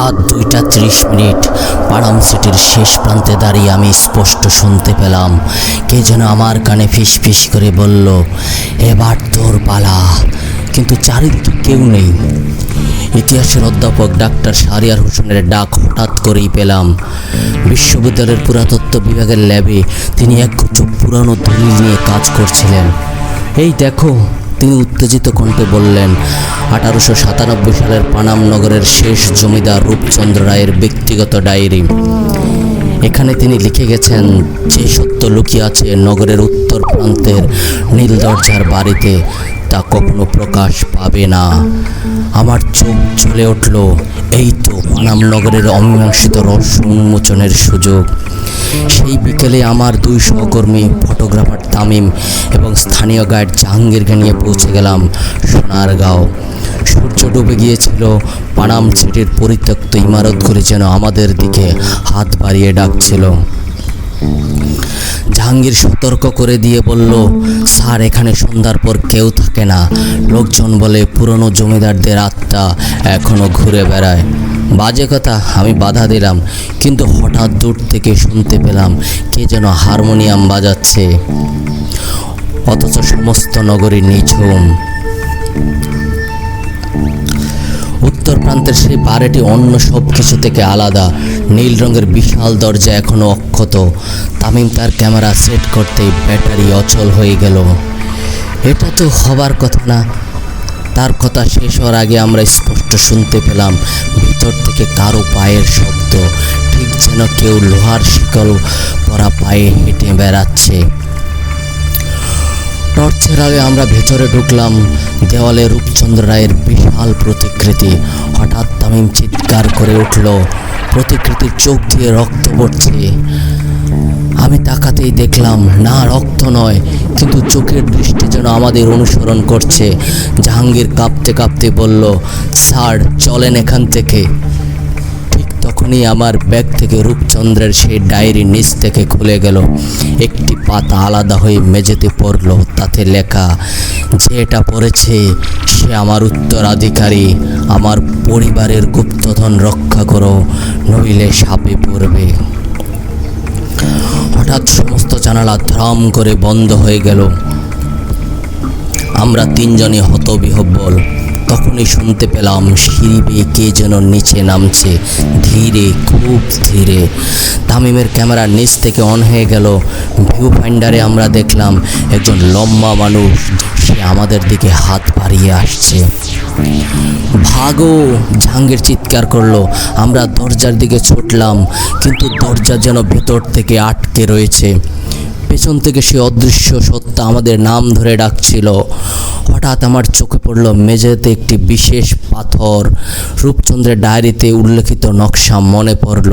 রাত দুইটা ত্রিশ মিনিট। পাড়াম সিটির শেষ প্রান্তে দাঁড়িয়ে আমি স্পষ্ট শুনতে পেলাম। কে যেন আমার কানে ফিস ফিস করে বলল, এবার তোর পালা। কিন্তু চারিদিকে কেউ নেই। ইতিহাসের অধ্যাপক ডাক্তার শারিয়ার হোসেনের ডাক হঠাৎ করেই পেলাম। বিশ্ববিদ্যালয়ের পুরাতত্ত্ব বিভাগের ল্যাবে তিনি একগুচ্ছ পুরানো দলিল নিয়ে কাজ করছিলেন। এই দেখো তিনি উত্তেজিত কণ্ঠে বললেন, আঠারোশো সাতানব্বই সালের পানাম নগরের শেষ জমিদার রূপচন্দ্র রায়ের ব্যক্তিগত ডায়েরি। এখানে তিনি লিখে গেছেন, যে সত্য লুকিয়ে আছে নগরের উত্তর প্রান্তের নীল দরজার বাড়িতে, তা কখনো প্রকাশ পাবে না। আমার চোখ চলে উঠল, এই তো পানাম নগরের অমীমাংসিত রহস্য উন্মোচনের সুযোগ। সেই বিকেলে আমার দুই সহকর্মী ফটোগ্রাফার তামিম এবং স্থানীয় গাইড জাহাঙ্গীরকে নিয়ে পৌঁছে গেলাম সোনারগাঁও। সূর্য ডুবে গিয়েছিল, পানাম সিটির পরিত্যক্ত ইমারতগুলি যেন আমাদের দিকে হাত বাড়িয়ে ডাকছিল। জাহাঙ্গীর সতর্ক করে দিয়ে বলল, স্যার, এখানে সন্ধ্যার পর কেউ থাকে না। লোকজন বলে পুরনো জমিদারদের আত্মা এখনও ঘুরে বেড়ায়। বাজে কথা, আমি বাধা দিলাম, কিন্তু হঠাৎ দূর থেকে শুনতে পেলাম কে যেন হারমোনিয়াম বাজাচ্ছে। অথচ সমস্ত নগরী নিঝুম। উত্তর প্রান্তের সেই বাড়িটি অন্য সব কিছু থেকে আলাদা। নীল রঙের বিশাল দরজা এখনও অক্ষত। তামিম তার ক্যামেরা সেট করতেই ব্যাটারি অচল হয়ে গেল। এটা তো হবার কথা না। তার কথা শেষ হওয়ার আগে আমরা স্পষ্ট শুনতে পেলাম, ভিতর থেকে কারও পায়ের শব্দ, ঠিক যেন কেউ লোহার শিকল পরা পায়ে হেঁটে বেড়াচ্ছে। টর্চের আগে আমরা ভেতরে ঢুকলাম, দেওয়ালে রূপচন্দ্র রায়ের বিশাল প্রতিকৃতি। হঠাৎ তামিম চিৎকার করে উঠল, প্রতিকৃতির চোখ দিয়ে রক্ত পড়ছে। আমি তাকাতেই দেখলাম, না, রক্ত নয়, কিন্তু চোখের দৃষ্টি যেন আমাদের অনুসরণ করছে। জাহাঙ্গীর কাঁপতে কাঁপতে বলল, স্যার, চলেন এখান থেকে। ঠিক তখনই আমার ব্যাগ থেকে রূপচন্দ্রের সেই ডায়েরি নিচ থেকে খুলে গেল। একটি পাতা আলাদা হয়ে মেঝেতে পড়ল, তাতে লেখা, যে এটা পড়েছে, সে আমার উত্তরাধিকারী, আমার পরিবারের গুপ্তধন রক্ষা করো, নইলে সাপে পড়বে। হঠাৎ সমস্ত জানালা ধ্রাম করে বন্ধ হয়ে গেল। আমরা তিনজনই হতবিহব্বল। তখনই শুনতে পেলাম সিঁড়ি বেয়ে কে যেন নিচে নামছে, ধীরে, খুব ধীরে। তামিমের ক্যামেরা নিচ থেকে অন হয়ে গেল। ভিউ ফাইন্ডারে আমরা দেখলাম একজন লম্বা মানুষ, সে আমাদের দিকে হাত বাড়িয়ে আসছে। ভাগো জাহাঙ্গীর চিৎকার করল। আমরা দরজার দিকে ছুটলাম, কিন্তু দরজা যেন ভেতর থেকে আটকে রয়েছে। পেছন থেকে সে অদৃশ্য সত্তা আমাদের নাম ধরে ডাকছিল। হঠাৎ আমার চোখে পড়ল মেঝেতে একটি বিশেষ পাথর। রূপচন্দ্রের ডায়েরিতে উল্লেখিত নকশা মনে পড়ল।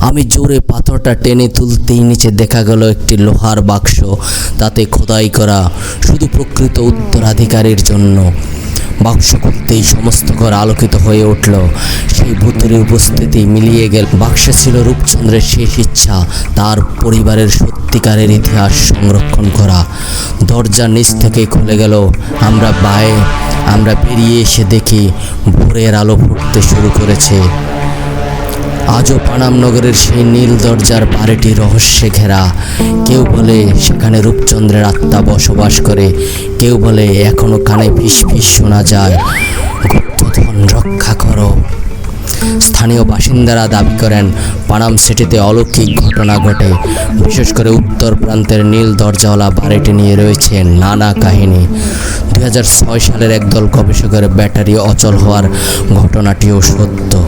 আমি জোরে পাথরটা টেনে তুলতেই নিচে দেখা গেল একটি লোহার বাক্স, তাতে খোদাই করা, শুধু প্রকৃত উত্তরাধিকারীর জন্য। বাক্স খুলতেই সমস্ত ঘর আলোকিত হয়ে উঠল। সেই ভূতের উপস্থিতি মিলিয়ে গেল। বাক্সে ছিল রূপচন্দ্রের শেষ ইচ্ছা, তার পরিবারের সত্যিকারের ইতিহাস সংরক্ষণ করা। দরজা নিচ থেকে খুলে গেল। আমরা বায়ে, আমরা বেরিয়ে এসে দেখি ভোরের আলো ফুটতে শুরু করেছে। আজও পানাম নগরের সেই নীল দরজার বাড়িটি রহস্যে ঘেরা। কেউ বলে সেখানে রূপচন্দ্রের আত্মা বসবাস করে, কেউ বলে এখনও কানে ফিস ফিস শোনা যায়। গুপ্তধন রক্ষা করো। স্থানীয় বাসিন্দারা দাবি করেন, পানাম সিটিতে অলৌকিক ঘটনা ঘটে। বিশেষ করে উত্তর প্রান্তের নীল দরজাওয়ালা বাড়িটি নিয়ে রয়েছে নানা কাহিনী। দু হাজার ছয় সালের একদল গবেষকের ব্যাটারি অচল হওয়ার ঘটনাটিও সত্য।